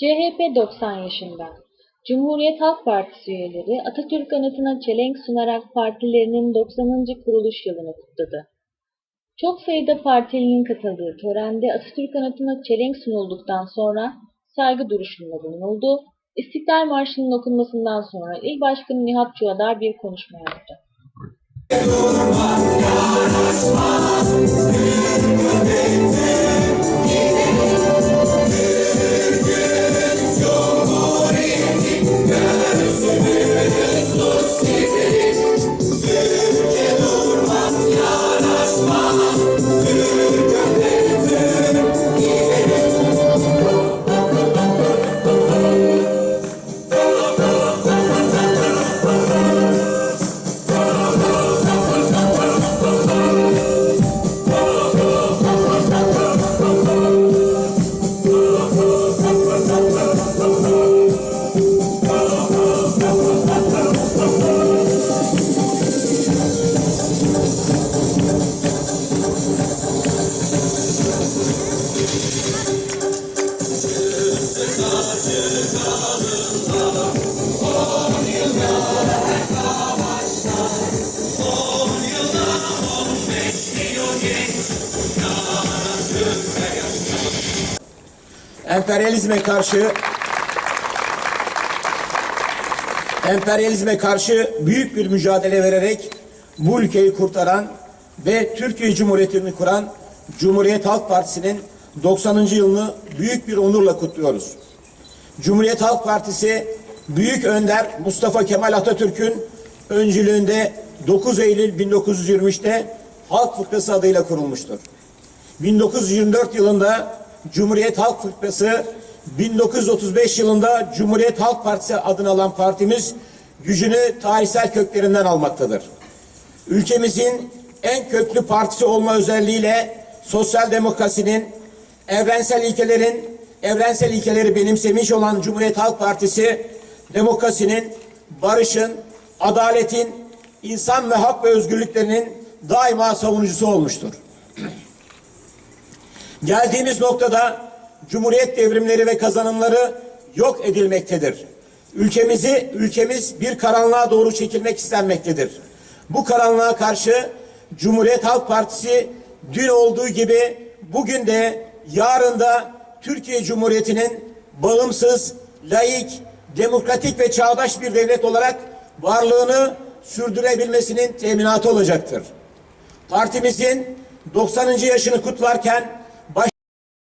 CHP 90 yaşında. Cumhuriyet Halk Partisi üyeleri Atatürk anıtına çelenk sunarak partilerinin 90. kuruluş yılını kutladı. Çok sayıda partilinin katıldığı törende Atatürk anıtına çelenk sunulduktan sonra saygı duruşunda bulunuldu. İstiklal Marşı'nın okunmasından sonra İl Başkanı Nihat Çuadar bir konuşma yaptı. Emperyalizme karşı emperyalizme karşı büyük bir mücadele vererek bu ülkeyi kurtaran ve Türkiye Cumhuriyeti'ni kuran Cumhuriyet Halk Partisi'nin 90. yılını büyük bir onurla kutluyoruz. Cumhuriyet Halk Partisi Büyük Önder Mustafa Kemal Atatürk'ün öncülüğünde 9 Eylül 1923'te Halk Fıkrası adıyla kurulmuştur. 1924 yılında Cumhuriyet Halk Fırkası, 1935 yılında Cumhuriyet Halk Partisi adını alan partimiz gücünü tarihsel köklerinden almaktadır. Ülkemizin en köklü partisi olma özelliğiyle sosyal demokrasinin, evrensel ilkelerin, evrensel ilkeleri benimsemiş olan Cumhuriyet Halk Partisi, demokrasinin, barışın, adaletin, insan ve hak ve özgürlüklerinin daima savunucusu olmuştur. Geldiğimiz noktada Cumhuriyet devrimleri ve kazanımları yok edilmektedir. Ülkemizi, ülkemiz bir karanlığa doğru çekilmek istenmektedir. Bu karanlığa karşı Cumhuriyet Halk Partisi dün olduğu gibi bugün de yarın da Türkiye Cumhuriyeti'nin bağımsız, laik, demokratik ve çağdaş bir devlet olarak varlığını sürdürebilmesinin teminatı olacaktır. Partimizin 90. yaşını kutlarken